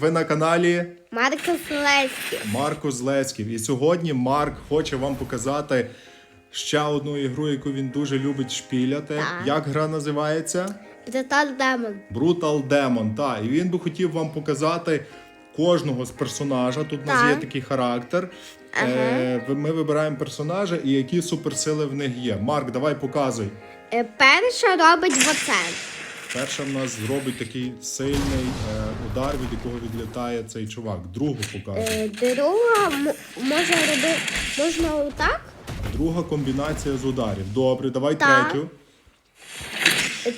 Ви на каналі Марко Селеський. Марко Злецьків. І сьогодні Марк хоче вам показати ще одну ігру, яку він дуже любить шпіляти. Так. Як гра називається? Британ Демон. Brutal Demon. Та. І він би хотів вам показати кожного з персонажа. Тут у нас є такий характер. Е, ми вибираємо персонажа і які суперсили в них є. Марк, давай показуй. Е, Перша робить оце. Перша в нас зробить такий сильний е, удар, від якого відлітає цей чувак. Другу показуй. Е, Друга може робити можна отак. Друга комбінація з ударів. Добре, давай Так. третю.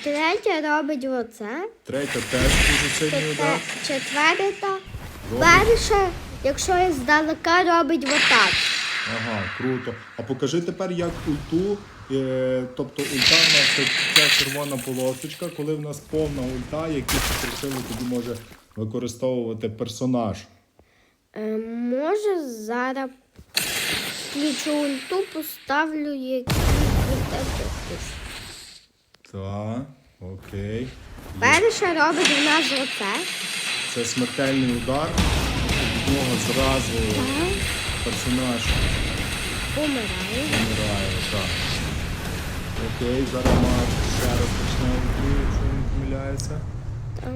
Третя робить оце. Третя теж дуже сильний удар. Четверта. Перша, якщо я здалека, робить отак. Ага, круто. А покажи тепер, як ульту. Е, тобто ульта в нас це червона полосочка, коли в нас повна ульта, які суперсили тоді може використовувати персонаж. Е, Може зараз включу ульту, поставлю отак. Так, окей. Перша робить в нас оце. Це смертельний удар. Від нього зразу персонаж Помирає. помирає. Так. Окей, зараз Марк ще раз почне ульту, якщо він помиляється. Так.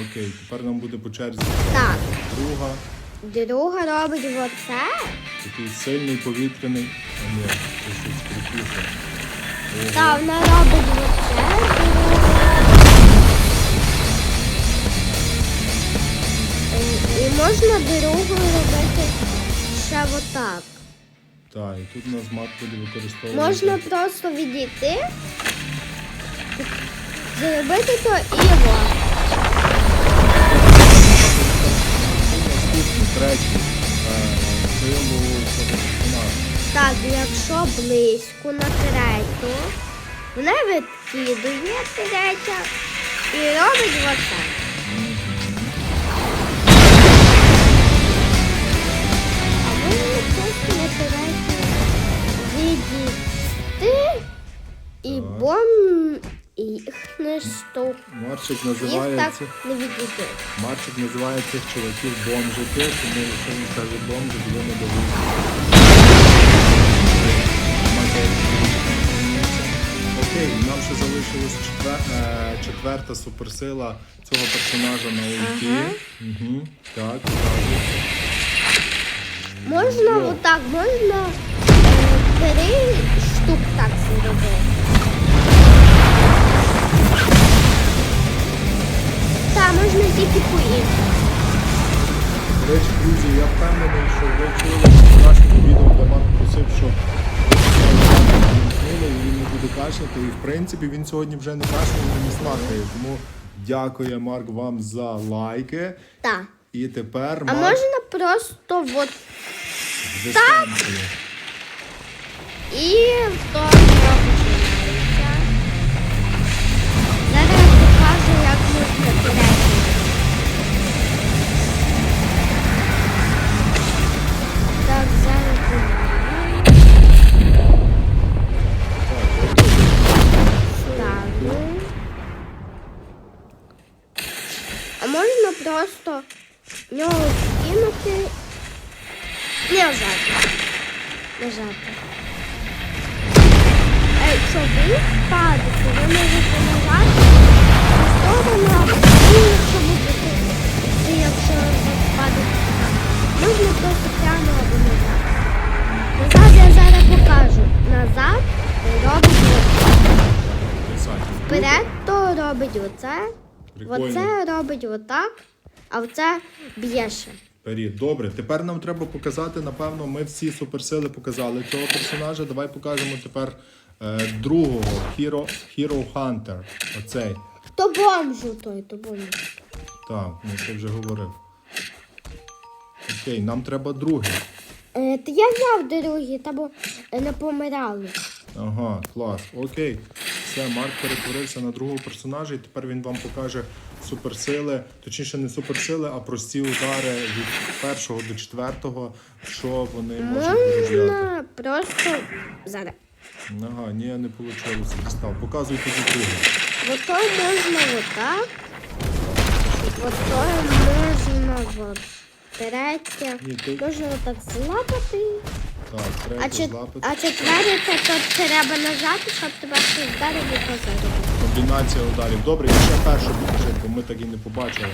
Окей, тепер нам буде по черзі. Так. Друга. Друга робить оце. Такий сильний повітряний. А ні, це щось крутіше. Та вона робить оце. І можна другу робити ще отак. Так, і тут у нас мат буде використовувати. Можна просто відійти, зробити то і Силу. Так, якщо близько на третю, вона відкидує третя і робить оце. І Так. бом їх не штовх. Марчик Їх так називається. не. Марчик називає цих чуваків бомжики, тому якщо він каже бомжик, ви не дивіться. Окей, нам ще залишилась четвер... е, четверта суперсила цього персонажа на ульті. Угу. Так, одразу. Можна отак, можна е, три штук так зробити. Можна тільки по іншому. До речі, друзі, я впевнений, що ви чули в вчорашньому відео, де Марк просив, що вімкнули, і він не буде кашляти. І в принципі він сьогодні вже не кашляє, і не смакає. Тому дякую, Марк, вам за лайки. Так. І тепер А Марк можна просто от дистанції. і то Вперед то робить оце. Прикольно. Оце робить отак, а оце б'є ще. Вперед. Добре, тепер нам треба показати, напевно, ми всі суперсили показали цього персонажа. Давай покажемо тепер е, другого Hero, Hero Hunter. Оцей. То бомжу той, то бомжу. Так, ну ти вже говорив. Окей, нам треба другий. Е, та я взяв дорогі, та бо е, не помирали. Ага, клас. Окей. Все, Марк перетворився на другого персонажа, і тепер він вам покаже суперсили, точніше не суперсили, а прості удари від першого до четвертого, що вони можуть виробляти. Просто зараз. Ага, ні, не вийшло. Став. Показуй тоді другий. Ото можна отак. от то можна от третє. Можна отак злапати. Так, А, третє чет... а четверте, то треба нажати, щоб тебе хтось вдарив і позорив. Комбінація ударів. Добре, і ще першу покажи, бо ми так і не побачили.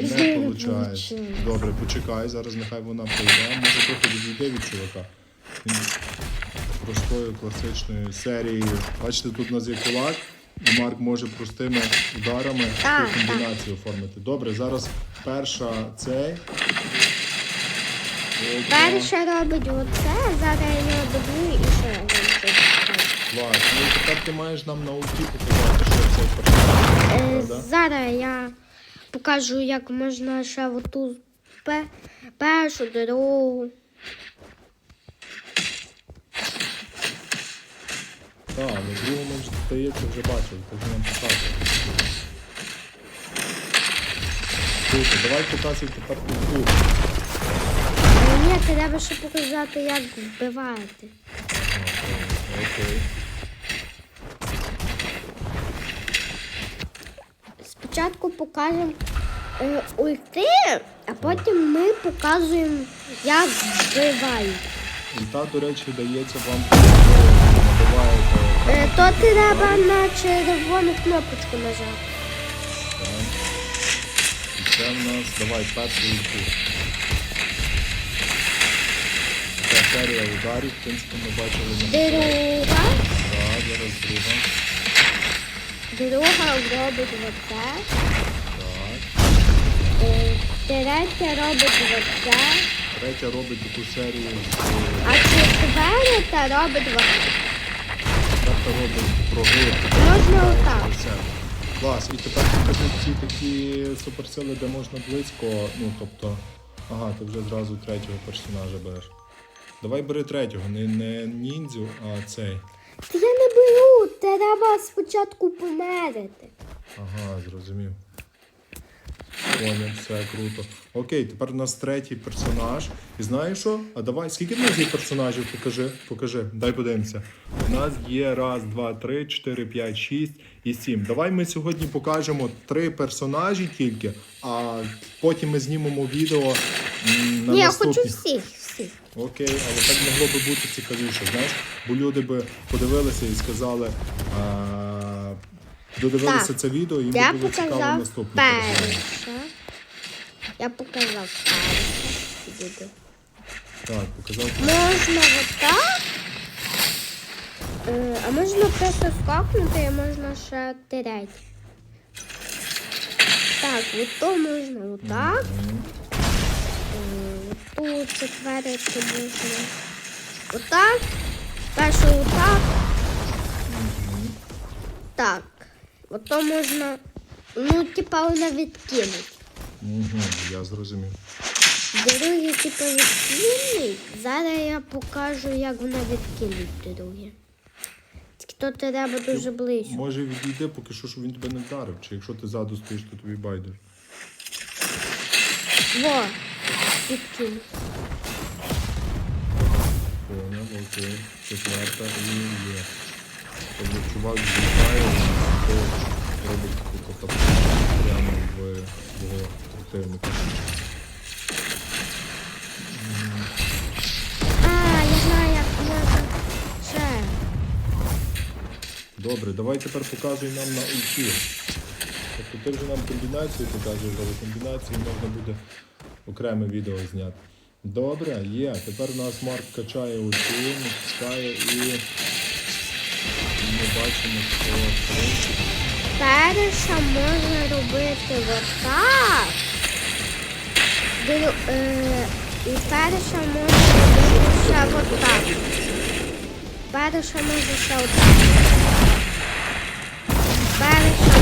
Не Не виходить. Добре, почекай, зараз нехай вона прийде. Може трохи відійде від чувака. Він простою класичною серією. Бачите, тут у нас є кулак, і Марк може простими ударами Так, таку комбінацію оформити. Добре, зараз перша цей. Перше робить оце, зараз я його доб'ю і ще робить. Клас. Ну і тепер ти маєш нам на уті показати, що цей персонаж. Е, Правда? зараз я покажу, як можна ще оту пе- першу дорогу. Так, але другу ми вже здається вже бачили, ти вже нам показував. Слухай, давай показуй тепер ульту. Треба ще показати, як вбивати. Окей. Спочатку покажемо е, ульти, а потім ми показуємо, як вбивають. Ульта, до речі, дається вам набиваєте. Е, то треба на червону кнопочку нажати. Так. І це в нас, давай, першу ульту. Серія ударів, в принципі, ми бачили на Друга, Так, зараз друга. друга робить оце. Так. Е, Третя робить оце. Третя робить таку серію. А четверта робить оце. Четверта робить прогиб. Можна отак. Клас. І тепер покажи ці такі суперсили, де можна близько. Ну, тобто, ага, ти вже зразу третього персонажа береш. Давай бери третього, не, не ніндзю, а цей. Та я не беру, треба спочатку померити. Ага, зрозумів. Поняв, все круто. Окей, тепер у нас третій персонаж. І знаєш що? А давай, скільки в нас є персонажів? Покажи, покажи, дай подивимося. У нас є раз, два, три, чотири, п'ять, шість і сім. Давай ми сьогодні покажемо три персонажі тільки, а потім ми знімемо відео м, на Ні, я хочу всіх. Окей, але так могло би бути цікавіше, знаєш, бо люди би подивилися і сказали, а, додивилися Так, це відео, і їм Я би було цікаво показав наступне. переглянути. перше. Я показав перше. Відео. Так, показав. Можна отак. Е, А можна просто скакнути, і можна ще третє. Так, от то можна отак. Е, Тут четверте можна. Отак. Перше отак. Так. Ото можна. Ну, типа вона відкинуть. Угу, я зрозумів. Друге, типу, відкинуть. Зараз я покажу, як вона відкинуть друге. Тільки то треба дуже близько. Може відійди, поки що, щоб він тебе не вдарив. Чи якщо ти ззаду стоїш, то тобі байдуже. Во, відкинуть. Поняв, окей. Четверта і є. Тобто чувак злітає, то робить таку катапульту прямо в свого противника. А, я знаю, як можна ще. Добре, давай тепер показуй нам на ульті. Тобто ти вже нам комбінацію показуєш, але комбінації можна буде окреме відео зняти. Добре, є. Тепер у нас Марк качає ульти, натискає і ми бачимо, що Перша можна робити отак. Е, І перша можна робити ще отак. Перша може ще отак. Перша.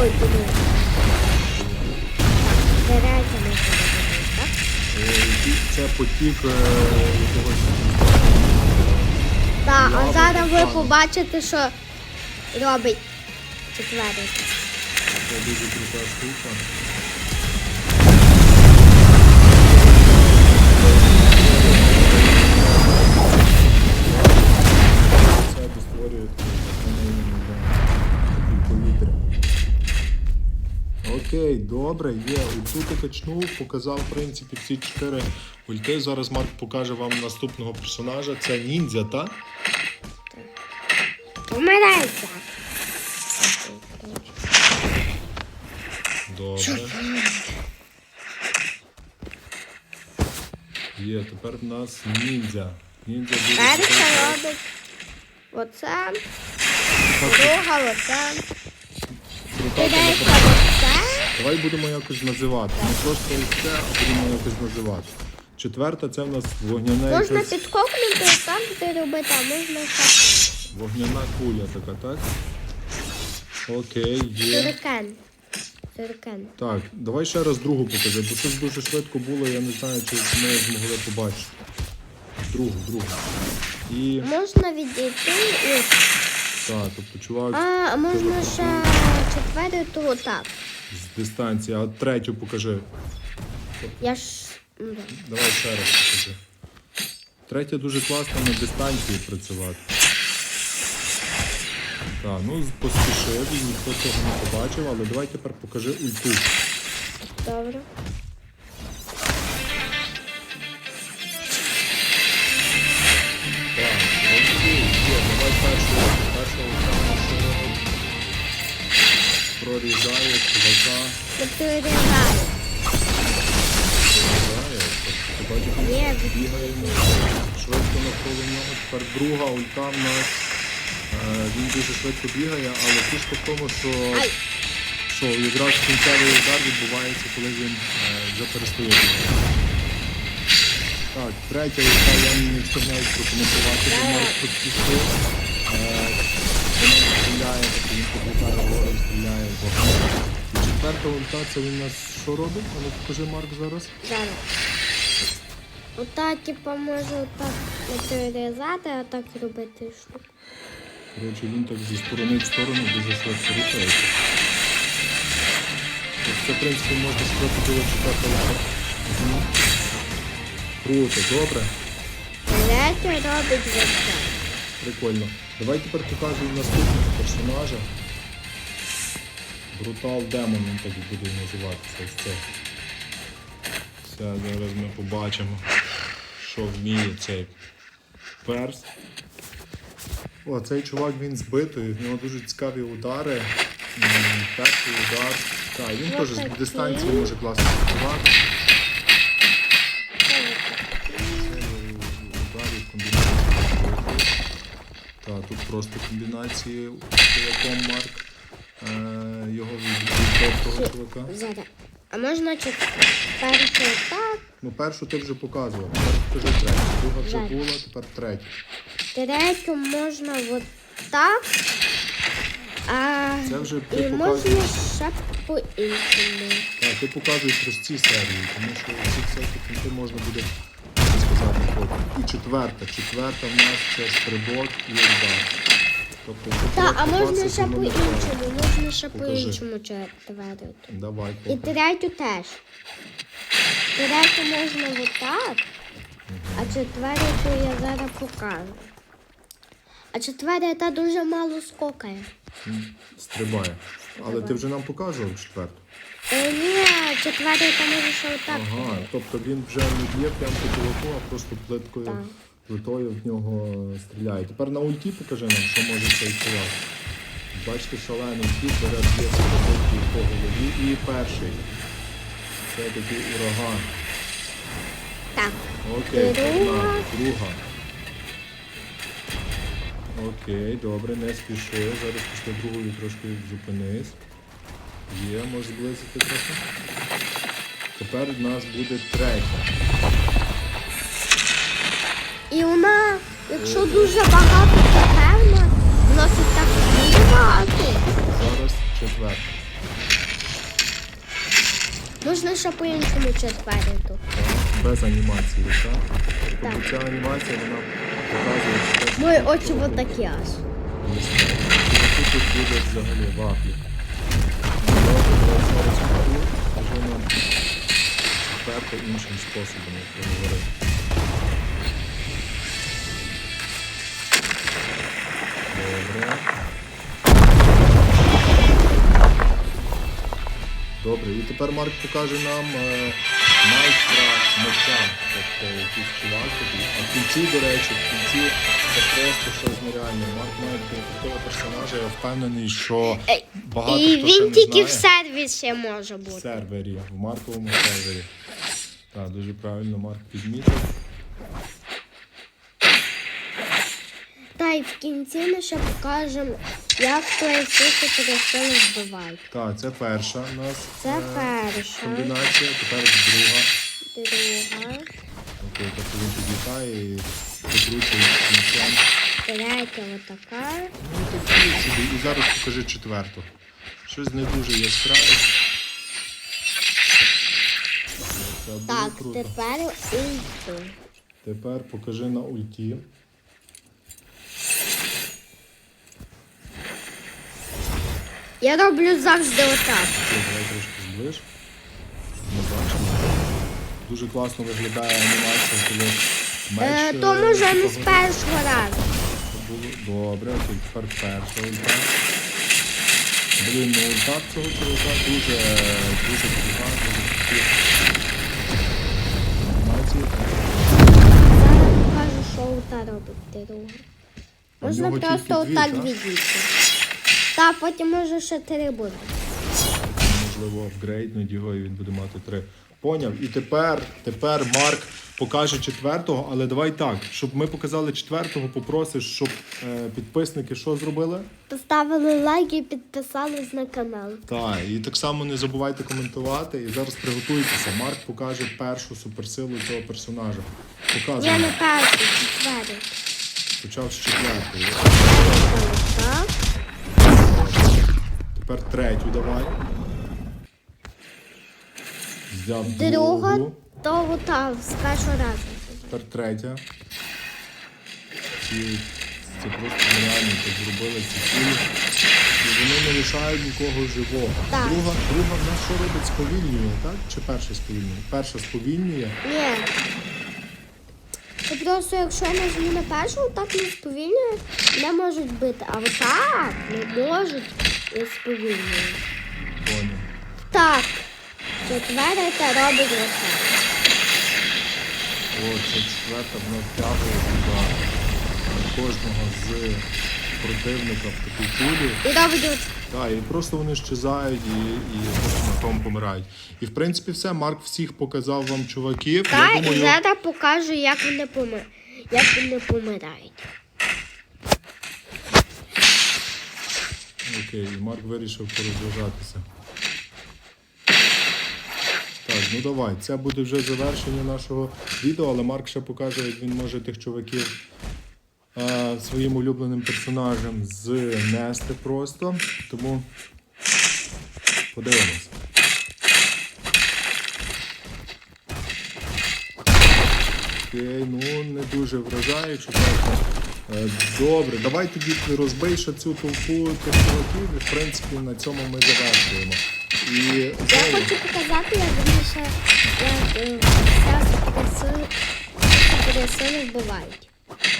Ой, блин. Можна робити так. це потік е, якогось. Так, а зараз ви побачите, що робить четвертий. Це дуже крута штука. Окей, добре, є. Ульту ти качнув, показав, в принципі, всі чотири ульти. Зараз Марк покаже вам наступного персонажа. Це ніндзя, так? Помирайся. Добре. Є, тепер в нас ніндзя. Ніндзя буде. Перша тепер- робить оце, друга оце, третя оце. Давай будемо якось називати. Не просто це, а будемо якось називати. Четверта це в нас вогняна Можна якась підкопнути, там де робити, а можна так. вогняна куля така, так? Окей, є. Сюрикен. Сюрикен. Так, давай ще раз другу покажи, бо щось дуже швидко було, я не знаю, чи ми змогли побачити. Другу, другу. І Можна відійти і. так, тобто чувак А, можна ще четверту отак. З дистанції, а третю покажи. Я ж. Давай ще раз покажи. Третя дуже класно на дистанції працювати. Так, ну поспішив, і ніхто цього не побачив, але давай тепер покажи ульту. Добре. Прорізає чувака, тобто ти бачиш, Є. бігаємо швидко навколо нього. Тепер друга ульта в нас. Е, Він дуже швидко бігає, але фішка в тому, що, Ай. що якраз кінцевий удар відбувається, коли він е, вже перестає бігати. Так, третя ульта я не встигаю прокоментувати, бо Да-да. Тут пішов. Е, Вона стріляє, він підлітає вгору четверта це він у нас що робить? А ну покажи Марк зараз. Зараз. Отак, типу, можу отак не а так робити штуку. Коротше, він так зі сторони в сторону дуже швидко рухається. Тобто Це, в принципі, можна сказати, було четверта лише. Круто, добре, Третя робить оце. прикольно. Давай тепер показуємо наступного персонажа. Брутал Демон він так буде називатися. Ось це. Все, зараз ми побачимо, що вміє цей перс. О, цей чувак він збитий, в нього дуже цікаві удари. Перший удар. Так, він теж з дистанції може класно працювати. Так, тут просто комбінації кулаком Марк. Е, його від того чувака. Зараз. А можна чи перший так, Ну, першу ти вже показував. Тепер покажи третю. Друга вже була, тепер третя. третю можна от так. А Це вже ти і показуєш. можна ще по-іншому. Так, ти показуєш прості серії, тому що всі всякі ти можна буде сказати потім. І четверта. Четверта в нас це стрибок і удар. Тобто, Так, а можна ще по-іншому, можна ще Покажи. по-іншому четверту. Давай, І третю теж. Третю можна отак, а четверту я зараз покажу. А четверта дуже мало скокає. Стрибає. Але ти вже нам показував четверту. Е, ні, четверта може ще отак. Ага, тобто він вже не б'є прямо по кулаку, а просто плиткою, Так. Плитою в нього стріляє. Тепер на ульті покажи нам, що може цей чувак. Бачите, шалений хід, бере б'є стрибки по голові. І перший. Це такий ураган. Так. Окей, Друга. Друга. Окей, добре, не спіши. Зараз після другої трошки зупинись. Є, можеш зблизити трохи. Тепер в нас буде третя. І вона, якщо дуже багато, то певно, вносить так багато. Зараз четверта. Можна ще по-іншому четверту. Без анімації, так? Так. Тобто ця анімація вона показує, що Мої очі робиш, отакі аж. не справді. Тут буде взагалі вафлі. Добре, давай зараз покажу. Скажи нам тепер іншим способом, як я говорив. Добре. І тепер Марк покаже нам е, майстра меча. Тобто якийсь чувак такий. А в кінці, до речі, в кінці це просто щось нереальне. Марк має такого персонажа, я впевнений, що багато І хто ще він не тільки знає. в сервісі може В бути. сервері, в марковому сервері. Так, дуже правильно Марк підмітив. Й в кінці ми ще покажемо, як той всі перестали вбивають. Так, це перша у нас Це е, перша, комбінація, тепер друга. друга, Окей, тобто він підлітає і покручує мечем. третя отака. Ну, такі собі. І зараз покажи четверту. Щось не дуже яскраве. Це було Так, круто. тепер ульту. Тепер покажи на ульті. Я роблю завжди отак. Давай трошки зближ. Ми бачимо. Дуже класно виглядає анімація, коли меч. Е, е, то може не з першого разу. було. Добре, окей, тепер перша ульта. Блін, ну ульта цього чоловіка дуже, дуже крута, дуже. Анімації. Зараз покажу, що ульта робить друга. Можна нього просто дві, отак так? відійти. Та потім може ще три буде. Можливо, апгрейднуть його і він буде мати три. Поняв. І тепер, тепер Марк покаже четвертого, але давай так, щоб ми показали четвертого, попросиш, щоб е, підписники що зробили? Поставили лайк і підписались на канал. Так, і так само не забувайте коментувати. І зараз приготуйтеся. Марк покаже першу суперсилу цього персонажа. Показує. не перший, четвертий. Почав з четвертої. Так. Тепер третю давай. Взяв Друга, другу. то з першого разу. Тепер третя. Ці, це просто нереально так зробили ці цілі. І вони не лишають нікого живого. Так. Друга, друга в нас що робить? Сповільнює, так? Чи перша сповільнює? Перша сповільнює. Ні. Це просто якщо нажму на першу, так не сповільнює, не можуть бити. А отак не можуть і сповільнює. Поняв. Так. Четверта робить оце. О, це четверта, вона втягує туди кожного з противника в таку кулю. І робить оце. Так, і просто вони щезають і, і на тому помирають. І в принципі все. Марк всіх показав вам чуваків. Та, Я і думаю, зараз покажу, як вони помирають. Як вони помирають. Окей, і Марк вирішив порозважатися. Так, ну давай, це буде вже завершення нашого відео, але Марк ще покаже, як він може тих чуваків е, своїм улюбленим персонажем знести просто. Тому подивимось. Окей, ну не дуже вражає, якщо чесно. Е, Добре, давай тоді розбий ще цю толпу тих чуваків, і в принципі на цьому ми завершуємо. І Я знову, хочу показати, як вони ще як е, вбивають.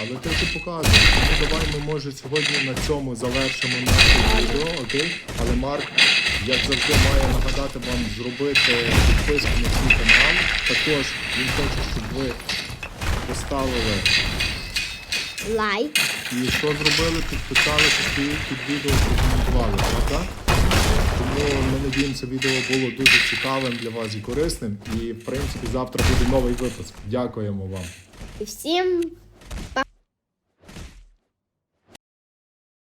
але ти вже показуєш. Тому давай ми може сьогодні на цьому завершимо наше відео, окей? Але Марк, як завжди, має нагадати вам зробити підписку на свій канал. Також він хоче, щоб ви поставили Лайк. І що зробили? Підписалися під, під відео, прокоментували, правда? Тому ми надіємося, відео було дуже цікавим для вас і корисним. І в принципі завтра буде новий випуск. Дякуємо вам. І всім